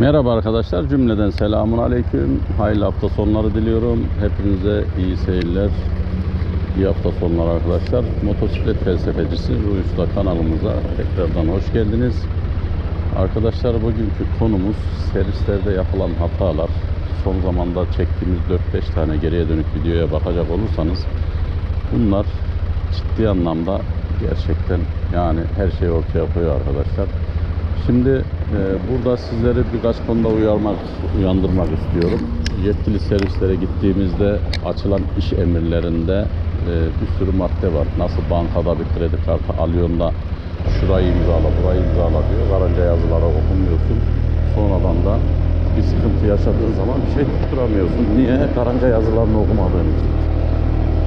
Merhaba arkadaşlar cümleden selamun aleyküm. Hayırlı hafta sonları diliyorum. Hepinize iyi seyirler. İyi hafta sonları arkadaşlar. Motosiklet felsefecisi Ruhi Usta kanalımıza tekrardan hoş geldiniz. Arkadaşlar bugünkü konumuz servislerde yapılan hatalar. Son zamanda çektiğimiz 4-5 tane geriye dönük videoya bakacak olursanız bunlar ciddi anlamda gerçekten yani her şeyi ortaya koyuyor arkadaşlar. Şimdi e, burada sizleri birkaç konuda uyarmak, uyandırmak istiyorum. Yetkili servislere gittiğimizde açılan iş emirlerinde e, bir sürü madde var. Nasıl bankada bir kredi kartı alıyorsun da şurayı imzala, burayı imzala diyor. Karınca yazıları okumuyorsun. Sonradan da bir sıkıntı yaşadığın zaman bir şey tutturamıyorsun. Niye? Karınca yazılarını okumadığın için.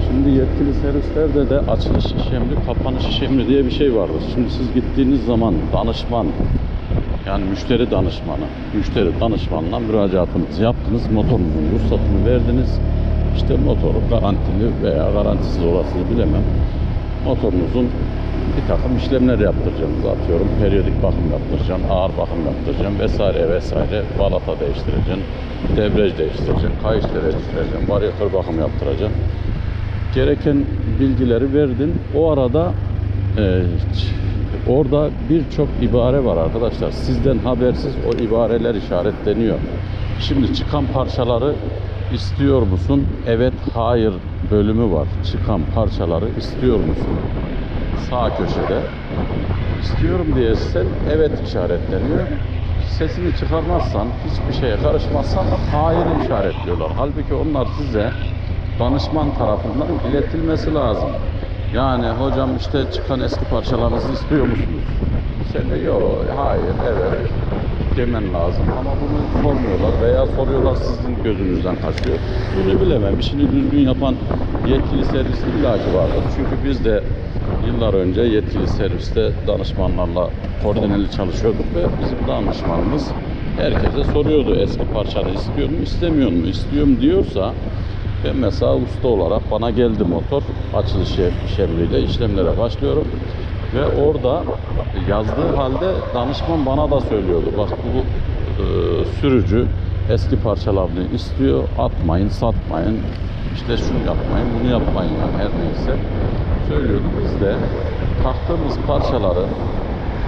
Şimdi yetkili servislerde de açılış iş emri, kapanış iş emri diye bir şey vardır. Şimdi siz gittiğiniz zaman danışman, yani müşteri danışmanı, müşteri danışmanına müracaatınızı yaptınız, motorunuzun ruhsatını verdiniz. İşte motoru garantili veya garantisiz orasını bilemem. Motorunuzun bir takım işlemler yaptıracaksınız atıyorum. Periyodik bakım yaptıracaksın, ağır bakım yaptıracaksın vesaire vesaire. Balata değiştireceksin, debriyaj değiştireceksin, kayışları değiştireceksin, varyatör bakım yaptıracaksın gereken bilgileri verdin. O arada e, orada birçok ibare var arkadaşlar. Sizden habersiz o ibareler işaretleniyor. Şimdi çıkan parçaları istiyor musun? Evet, hayır bölümü var. Çıkan parçaları istiyor musun? Sağ köşede. İstiyorum diye evet işaretleniyor. Sesini çıkarmazsan, hiçbir şeye karışmazsan hayır işaretliyorlar. Halbuki onlar size danışman tarafından iletilmesi lazım. Yani hocam işte çıkan eski parçalarınızı istiyor musunuz? Sen de yok, hayır, evet demen lazım ama bunu sormuyorlar veya soruyorlar sizin gözünüzden kaçıyor. Bunu bilemem. İşini düzgün yapan yetkili servis illaki vardır. Çünkü biz de yıllar önce yetkili serviste danışmanlarla koordineli çalışıyorduk ve bizim danışmanımız herkese soruyordu eski parçanı istiyor mu istemiyor mu istiyorum diyorsa ben mesela usta olarak bana geldi motor açılış şemliyle işlemlere başlıyorum. Ve orada yazdığı halde danışman bana da söylüyordu. Bak bu e, sürücü eski parçalarını istiyor atmayın satmayın işte şunu yapmayın bunu yapmayın yani her neyse. Söylüyordu biz de taktığımız parçaları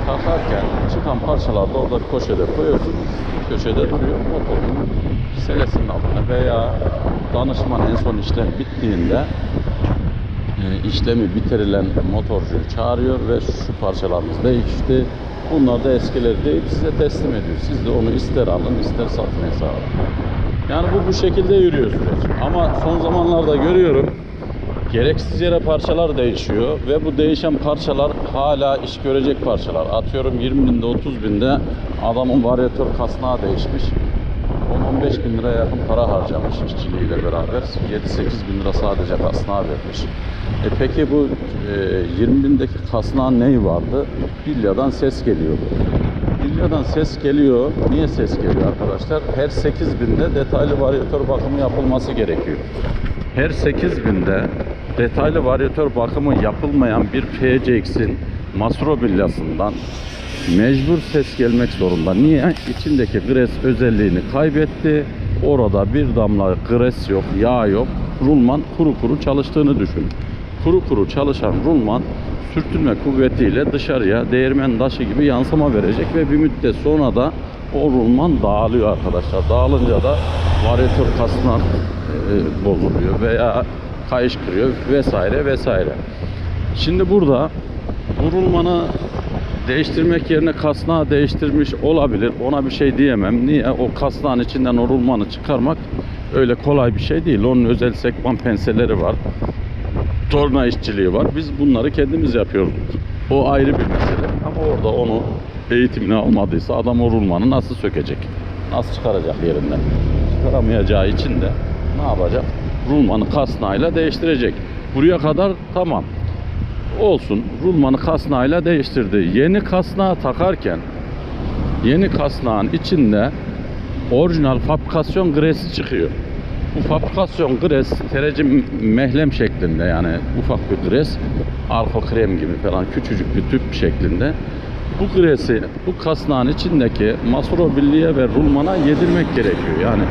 takarken çıkan parçaları da orada köşede koyuyorsunuz. Köşede duruyor motorun selesinin altına veya danışman en son işlem bittiğinde e, işlemi bitirilen motorcuyu çağırıyor ve şu parçalarımız değişti. Bunlar da eskileri değil size teslim ediyor. Siz de onu ister alın ister satın hesabı. Yani bu bu şekilde yürüyor süreç. Ama son zamanlarda görüyorum gereksiz yere parçalar değişiyor ve bu değişen parçalar hala iş görecek parçalar. Atıyorum 20 binde 30 binde adamın varyatör kasnağı değişmiş. 10-15 bin lira yakın para harcamış işçiliğiyle beraber. 7-8 bin lira sadece kasnağı vermiş. E peki bu e, 20 bindeki kasnağın neyi vardı? Bilyadan ses geliyordu. Bilyadan ses geliyor. Niye ses geliyor arkadaşlar? Her 8 binde detaylı varyatör bakımı yapılması gerekiyor. Her 8 binde detaylı varyatör bakımı yapılmayan bir PCX'in masro bilyasından mecbur ses gelmek zorunda. Niye? İçindeki gres özelliğini kaybetti. Orada bir damla gres yok, yağ yok. Rulman kuru kuru çalıştığını düşün. Kuru kuru çalışan rulman sürtünme kuvvetiyle dışarıya değirmen taşı gibi yansıma verecek ve bir müddet sonra da o rulman dağılıyor arkadaşlar. Dağılınca da varyatör kasnak e, bozuluyor veya kayış kırıyor vesaire vesaire. Şimdi burada bu rulmanı değiştirmek yerine kasnağı değiştirmiş olabilir. Ona bir şey diyemem. Niye? O kasnağın içinden o rulmanı çıkarmak öyle kolay bir şey değil. Onun özel sekman penseleri var. Torna işçiliği var. Biz bunları kendimiz yapıyoruz. O ayrı bir mesele. Ama orada onu eğitimini almadıysa adam o rulmanı nasıl sökecek? Nasıl çıkaracak yerinden? Çıkaramayacağı için de ne yapacak? Rulmanı kasnağıyla değiştirecek. Buraya kadar tamam. Olsun. Rulmanı kasnağıyla değiştirdi. Yeni kasnağı takarken yeni kasnağın içinde orijinal fabrikasyon gresi çıkıyor. Bu fabrikasyon gres tereci mehlem şeklinde yani ufak bir gres arko krem gibi falan küçücük bir tüp şeklinde bu gresi, bu kasnağın içindeki masrobilliye ve rulmana yedirmek gerekiyor. Yani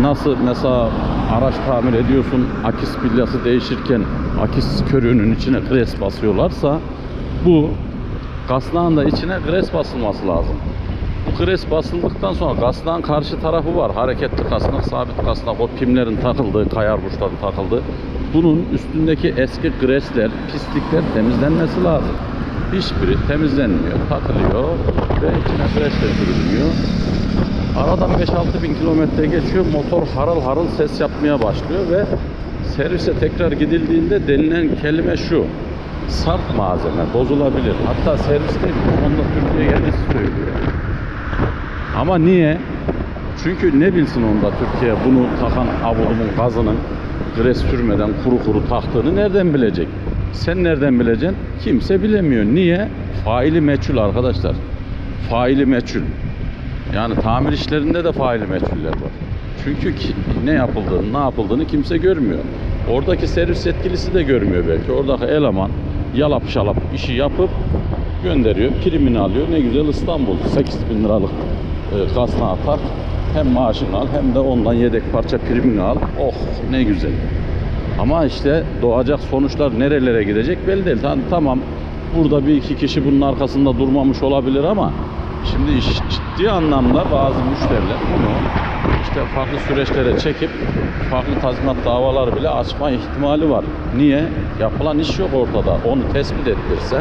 nasıl mesela araç tamir ediyorsun, akis bilyası değişirken akis körüğünün içine gres basıyorlarsa bu kasnağın da içine gres basılması lazım. Bu gres basıldıktan sonra kasnağın karşı tarafı var. Hareketli kasnak, sabit kasnak, o pimlerin takıldığı, kayar burçların takıldığı. Bunun üstündeki eski gresler, pislikler temizlenmesi lazım. Hiçbiri temizlenmiyor, takılıyor ve içine gresler sürülmüyor. Aradan 5-6 bin kilometre geçiyor, motor harıl harıl ses yapmaya başlıyor ve servise tekrar gidildiğinde denilen kelime şu. Sert malzeme, bozulabilir. Hatta serviste onda Türkiye kendisi söylüyor. Ama niye? Çünkü ne bilsin onda Türkiye bunu takan avudumun gazının gres sürmeden kuru kuru taktığını nereden bilecek? Sen nereden bileceksin? Kimse bilemiyor. Niye? Faili meçhul arkadaşlar. Faili meçhul. Yani tamir işlerinde de faili meçhuller var. Çünkü ne yapıldığını, ne yapıldığını kimse görmüyor. Oradaki servis yetkilisi de görmüyor belki. Oradaki eleman yalap şalap işi yapıp gönderiyor, primini alıyor. Ne güzel İstanbul 8 bin liralık e, kasnağı tak. Hem maaşını al hem de ondan yedek parça primini al. Oh ne güzel. Ama işte doğacak sonuçlar nerelere gidecek belli değil. Tam- Tamam burada bir iki kişi bunun arkasında durmamış olabilir ama şimdi iş ciddi anlamda bazı müşteriler bunu işte farklı süreçlere çekip farklı tazminat davaları bile açma ihtimali var. Niye? Yapılan iş yok ortada. Onu tespit ettirse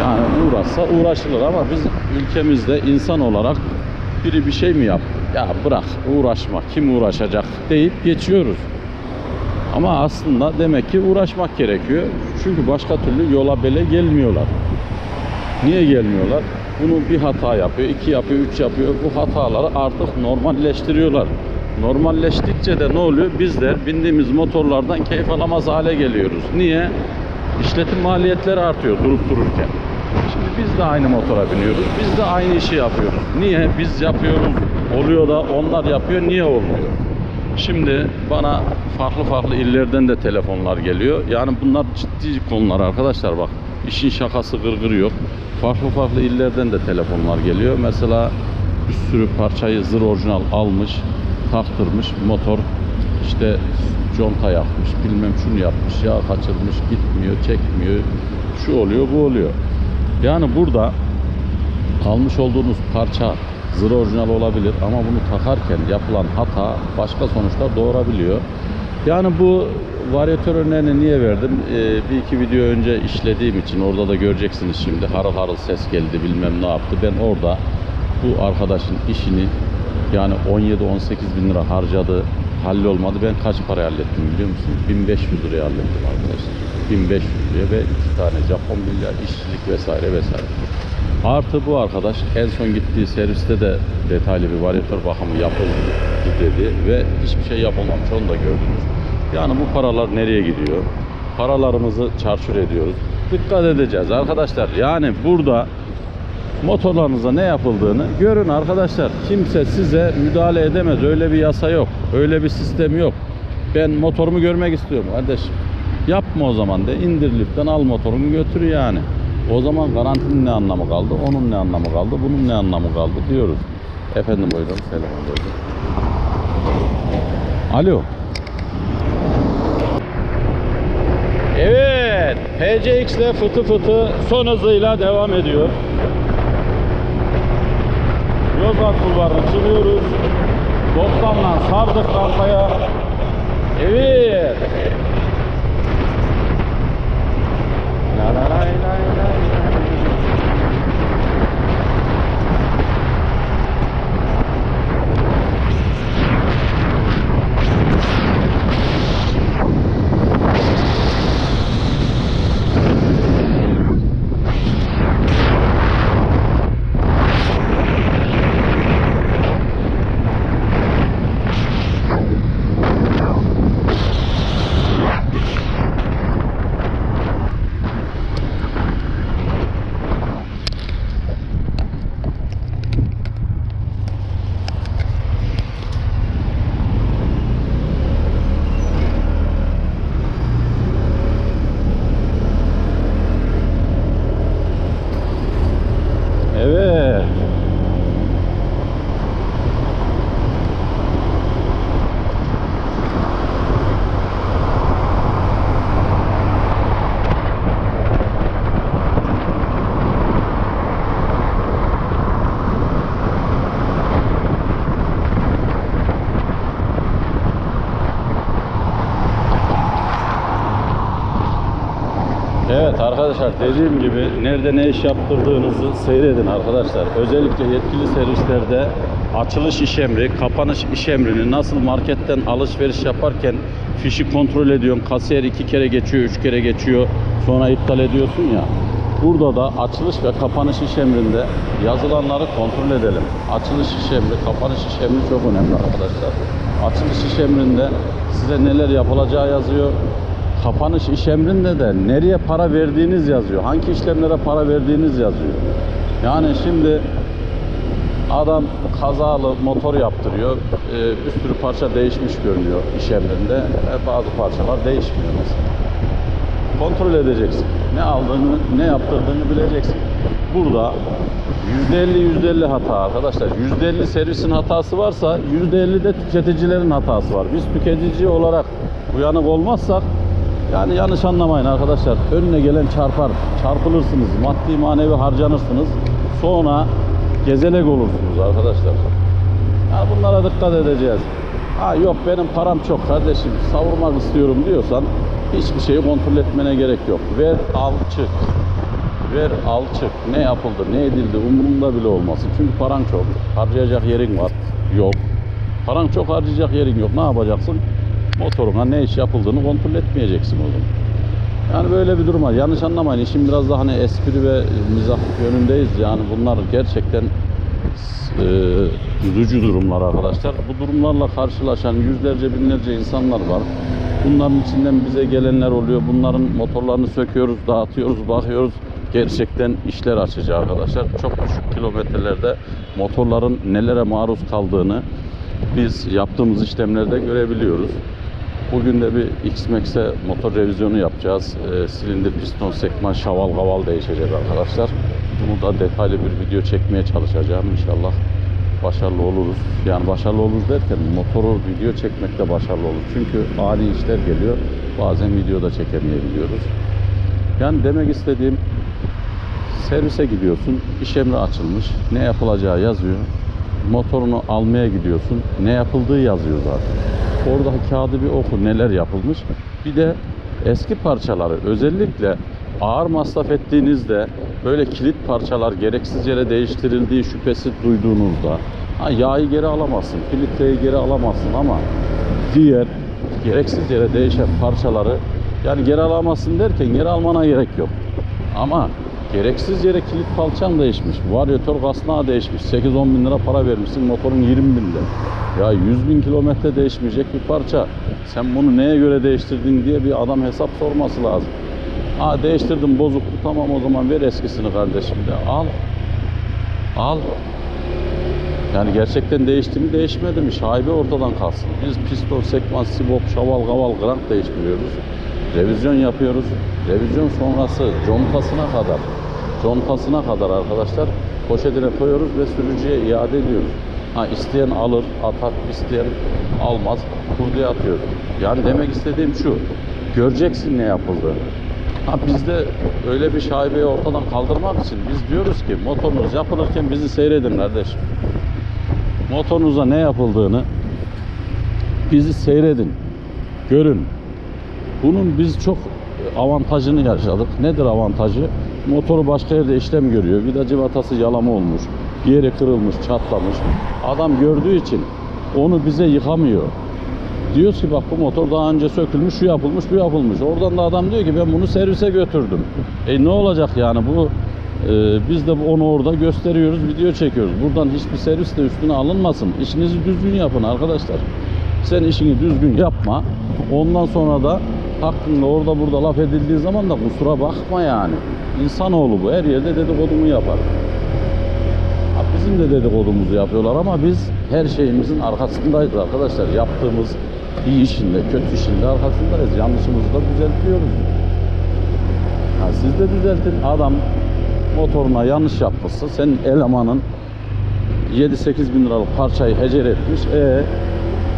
yani uğraşsa uğraşılır ama biz ülkemizde insan olarak biri bir şey mi yap? Ya bırak uğraşma kim uğraşacak deyip geçiyoruz. Ama aslında demek ki uğraşmak gerekiyor. Çünkü başka türlü yola bele gelmiyorlar. Niye gelmiyorlar? Bunu bir hata yapıyor, iki yapıyor, üç yapıyor. Bu hataları artık normalleştiriyorlar. Normalleştikçe de ne oluyor? Bizler bindiğimiz motorlardan keyif alamaz hale geliyoruz. Niye? İşletim maliyetleri artıyor durup dururken. Şimdi biz de aynı motora biniyoruz. Biz de aynı işi yapıyoruz. Niye? Biz yapıyoruz. Oluyor da onlar yapıyor. Niye olmuyor? Şimdi bana farklı farklı illerden de telefonlar geliyor. Yani bunlar ciddi konular arkadaşlar bak. İşin şakası gırgır yok. Farklı farklı illerden de telefonlar geliyor. Mesela bir sürü parçayı zır orijinal almış, taktırmış motor işte conta yapmış, bilmem şunu yapmış, yağ kaçırmış, gitmiyor, çekmiyor. Şu oluyor, bu oluyor. Yani burada almış olduğunuz parça zır orijinal olabilir ama bunu takarken yapılan hata başka sonuçlar doğurabiliyor. Yani bu varyatör örneğini niye verdim? Ee, bir iki video önce işlediğim için orada da göreceksiniz şimdi harıl harıl ses geldi bilmem ne yaptı. Ben orada bu arkadaşın işini yani 17-18 bin lira harcadı hallolmadı. Ben kaç para hallettim biliyor musunuz? 1500 liraya hallettim arkadaşlar. 1500 liraya ve iki tane Japon milyar işçilik vesaire vesaire. Artı bu arkadaş en son gittiği serviste de detaylı bir varyatör bakımı yapıldı dedi ve hiçbir şey yapılmamış onu da gördünüz. Yani bu paralar nereye gidiyor? Paralarımızı çarçur ediyoruz. Dikkat edeceğiz arkadaşlar. Yani burada motorlarınıza ne yapıldığını görün arkadaşlar. Kimse size müdahale edemez. Öyle bir yasa yok. Öyle bir sistem yok. Ben motorumu görmek istiyorum kardeşim. Yapma o zaman de indir liften al motorunu götür yani. O zaman garantinin ne anlamı kaldı? Onun ne anlamı kaldı? Bunun ne anlamı kaldı diyoruz. Efendim buyurun. Selam buyurun. Alo. Evet. PCX ile fıtı fıtı son hızıyla devam ediyor. Yozgat Bulvarı'na çıkıyoruz. 90'dan sardık rampaya. Evet. Arkadaşlar dediğim gibi nerede ne iş yaptırdığınızı seyredin arkadaşlar. Özellikle yetkili servislerde açılış iş emri, kapanış iş emrini nasıl marketten alışveriş yaparken fişi kontrol ediyorsun. Kasiyer iki kere geçiyor, üç kere geçiyor. Sonra iptal ediyorsun ya. Burada da açılış ve kapanış iş emrinde yazılanları kontrol edelim. Açılış iş emri, kapanış iş emri çok önemli arkadaşlar. Açılış iş emrinde size neler yapılacağı yazıyor. Kapanış iş emrinde de nereye para verdiğiniz yazıyor. Hangi işlemlere para verdiğiniz yazıyor. Yani şimdi adam kazalı motor yaptırıyor. Ee, bir sürü parça değişmiş görünüyor iş emrinde. E, bazı parçalar değişmiyor mesela. Kontrol edeceksin. Ne aldığını, ne yaptırdığını bileceksin. Burada %50 %50 hata arkadaşlar. %50 servisin hatası varsa %50 de tüketicilerin hatası var. Biz tüketici olarak uyanık olmazsak yani yanlış anlamayın arkadaşlar. Önüne gelen çarpar. Çarpılırsınız. Maddi manevi harcanırsınız. Sonra gezelek olursunuz arkadaşlar. Yani bunlara dikkat edeceğiz. Ha yok benim param çok kardeşim savurmak istiyorum diyorsan hiçbir şeyi kontrol etmene gerek yok. Ver al çık. Ver al çık. Ne yapıldı ne edildi umurumda bile olmasın. Çünkü paran çok. Harcayacak yerin var. Yok. Paran çok harcayacak yerin yok. Ne yapacaksın? Motoruna ne iş yapıldığını kontrol etmeyeceksin o zaman. Yani böyle bir durum var. Yanlış anlamayın. İşin biraz daha hani espri ve mizah yönündeyiz. Yani bunlar gerçekten e, üzücü durumlar arkadaşlar. Bu durumlarla karşılaşan yüzlerce binlerce insanlar var. Bunların içinden bize gelenler oluyor. Bunların motorlarını söküyoruz, dağıtıyoruz, bakıyoruz. Gerçekten işler açıcı arkadaşlar. Çok düşük kilometrelerde motorların nelere maruz kaldığını biz yaptığımız işlemlerde görebiliyoruz. Bugün de bir X-Max'e motor revizyonu yapacağız. Ee, silindir, piston, sekman, şaval, kaval değişecek arkadaşlar. Bunu da detaylı bir video çekmeye çalışacağım inşallah. Başarılı oluruz. Yani başarılı oluruz derken motoru video çekmekte başarılı oluruz. Çünkü ani işler geliyor. Bazen videoda çekemeyebiliyoruz. Yani demek istediğim servise gidiyorsun. iş emri açılmış. Ne yapılacağı yazıyor. Motorunu almaya gidiyorsun. Ne yapıldığı yazıyor zaten. Oradaki kağıdı bir oku neler yapılmış. Bir de eski parçaları özellikle ağır masraf ettiğinizde böyle kilit parçalar gereksiz yere değiştirildiği şüphesi duyduğunuzda ha, yağı geri alamazsın, filtreyi geri alamazsın ama diğer gereksiz yere değişen parçaları yani geri alamazsın derken geri almana gerek yok. Ama gereksiz yere kilit palçan değişmiş, varyatör kasnağı değişmiş, 8-10 bin lira para vermişsin motorun 20 bin lira. Ya 100 bin kilometre değişmeyecek bir parça. Sen bunu neye göre değiştirdin diye bir adam hesap sorması lazım. Ha değiştirdim bozuktu tamam o zaman ver eskisini kardeşim de al. Al. Yani gerçekten değişti mi değişmedi mi şaibe ortadan kalsın. Biz piston, sekman, sibop, şaval, kaval, grank değiştiriyoruz. Revizyon yapıyoruz. Revizyon sonrası contasına kadar contasına kadar arkadaşlar poşetine koyuyoruz ve sürücüye iade ediyoruz. Ha isteyen alır, atar, isteyen almaz, kurduya atıyor. Yani demek istediğim şu, göreceksin ne yapıldığını. Ha bizde öyle bir şaibeyi ortadan kaldırmak için biz diyoruz ki motorunuz yapılırken bizi seyredin kardeşim. Motorunuza ne yapıldığını bizi seyredin, görün. Bunun biz çok avantajını yaşadık. Nedir avantajı? Motoru başka yerde işlem görüyor. Vida civatası yalama olmuş. Bir yeri kırılmış, çatlamış. Adam gördüğü için onu bize yıkamıyor. Diyor ki bak bu motor daha önce sökülmüş, şu yapılmış, bu yapılmış. Oradan da adam diyor ki ben bunu servise götürdüm. E ne olacak yani bu e, biz de onu orada gösteriyoruz, video çekiyoruz. Buradan hiçbir servis de üstüne alınmasın. İşinizi düzgün yapın arkadaşlar. Sen işini düzgün yapma. Ondan sonra da hakkında orada burada laf edildiği zaman da kusura bakma yani. İnsanoğlu bu. Her yerde dedikodunu yapar. Ha, Bizim de dedikodumuzu yapıyorlar ama biz her şeyimizin arkasındayız arkadaşlar. Yaptığımız iyi işinde, kötü işinde arkasındayız. Yanlışımızı da düzeltiyoruz. Ha, siz de düzeltin. Adam motoruna yanlış yapmışsa senin elemanın 7-8 bin liralık parçayı hecer etmiş. E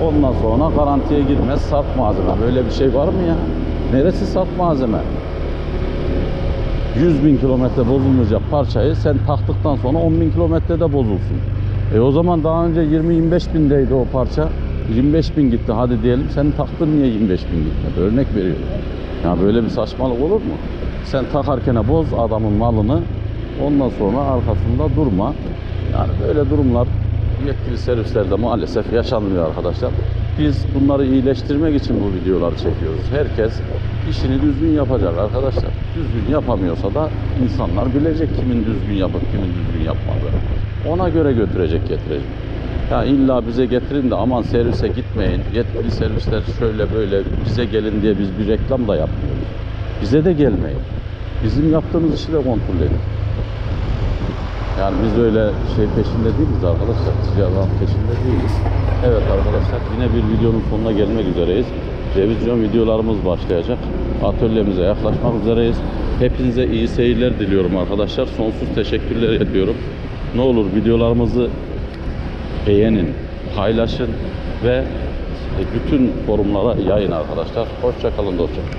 ondan sonra garantiye girmez saf malzeme. Böyle bir şey var mı ya? Neresi saf malzeme? 100 bin kilometre bozulmayacak parçayı sen taktıktan sonra 10 bin kilometrede bozulsun. E o zaman daha önce 20-25 bindeydi o parça. 25 bin gitti hadi diyelim. Sen taktın niye 25 bin gitmedi? Örnek veriyorum. Ya böyle bir saçmalık olur mu? Sen takarken boz adamın malını. Ondan sonra arkasında durma. Yani böyle durumlar yetkili servislerde maalesef yaşanmıyor arkadaşlar. Biz bunları iyileştirmek için bu videoları çekiyoruz. Herkes işini düzgün yapacak arkadaşlar. Düzgün yapamıyorsa da insanlar bilecek kimin düzgün yapıp kimin düzgün yapmadığını. Ona göre götürecek getirecek. Ya illa bize getirin de aman servise gitmeyin. Yetkili servisler şöyle böyle bize gelin diye biz bir reklam da yapmıyoruz. Bize de gelmeyin. Bizim yaptığımız işi de kontrol edin. Yani biz öyle şey peşinde değiliz arkadaşlar. Ticaret peşinde değiliz. Evet arkadaşlar yine bir videonun sonuna gelmek üzereyiz. Revizyon videolarımız başlayacak. Atölyemize yaklaşmak üzereyiz. Hepinize iyi seyirler diliyorum arkadaşlar. Sonsuz teşekkürler ediyorum. Ne olur videolarımızı beğenin, paylaşın ve bütün forumlara yayın arkadaşlar. Hoşça kalın dostlar.